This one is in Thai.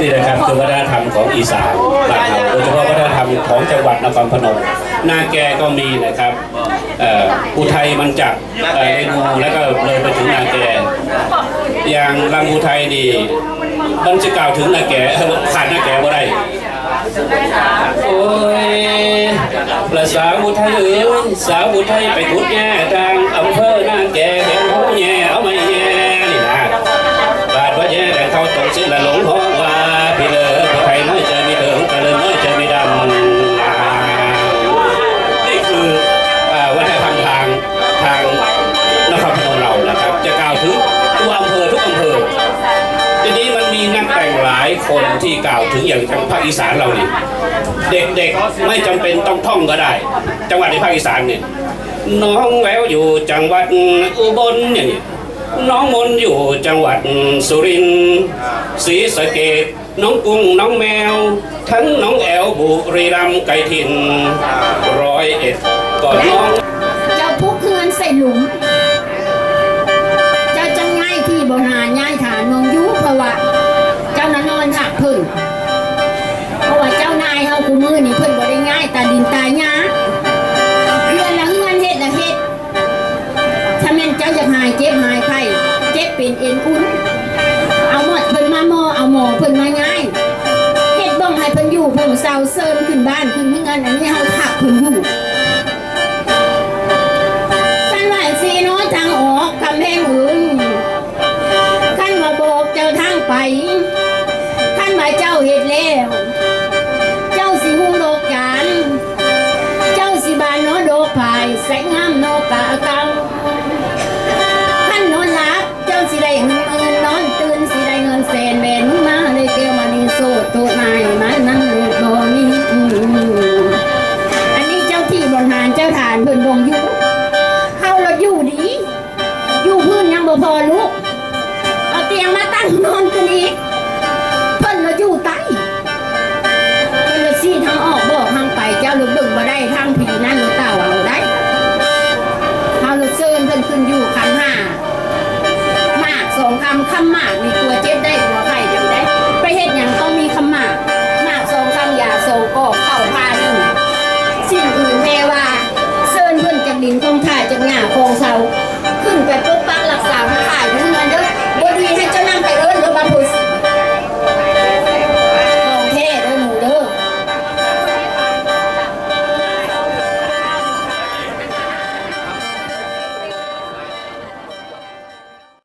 นี่นะครับคือวัฒนธรรมของอีสานบ้านเราโดยเฉพาะวัฒนธรรมของจังหวัดนครพนมนาแกก็มีนะครับอุทัยมันจักเรนูแล้วก็เลยไปถึงนาแก อย่างลำอุทัยดีมันจะกล่าวถึงนาแกขาดนาแกว่าไรโอ้ยประสาวอุทัยเอ้ยสาวอุทัยไปขุดแง่ทางอำเภอ คนที่กล่าวถึงอย่างทางภาคอีสานเรานี่เด็กๆไม่จำเป็นต้องท่องก็ได้ จังหวัดในภาคอีสานเนี่ยน้องแววอยู่จังหวัดอุบลเนี่ยน้องมนอยู่จังหวัดสุรินทร์ศรีสะเกดน้องกุ้งน้องแมว ทั้งน้องแอลบุรีรัมย์ไก่ถิ่นร้อยเอ็ดก่อนน้อง อนี่เพิ่นบ่ได้ง่ายตาดินตายาเรือนละเงินเฮ็ดละเฮ็ดถ้าแม่นเจ้าอยากหายเจ็บหายไข้เจ็บเป็นเอ็นอุ่นเอาหมดเพิ่นมาหมอเอาหมอเพิ่นมาง่ายเฮ็ดบ้องให้เพิ่นอยู่เพิ่นเซาเซิมขึ้นบ้านขึ้นเงินอันนี้เฮาถักเพิ่นอยู่ บ่พอลูกเอาเตียงมาตั้งนอนกันอีกเพิ่นเราอยู่ใต้เพิ่นเราซีทางออกบอกทางไปเจ้าลูกดึงมาได้ทางผีนั่นลูกเต่าเอาได้เอาลูกเซินเพิ่นขึ้นอยู่คันห้ามากสองคำคำมากนี่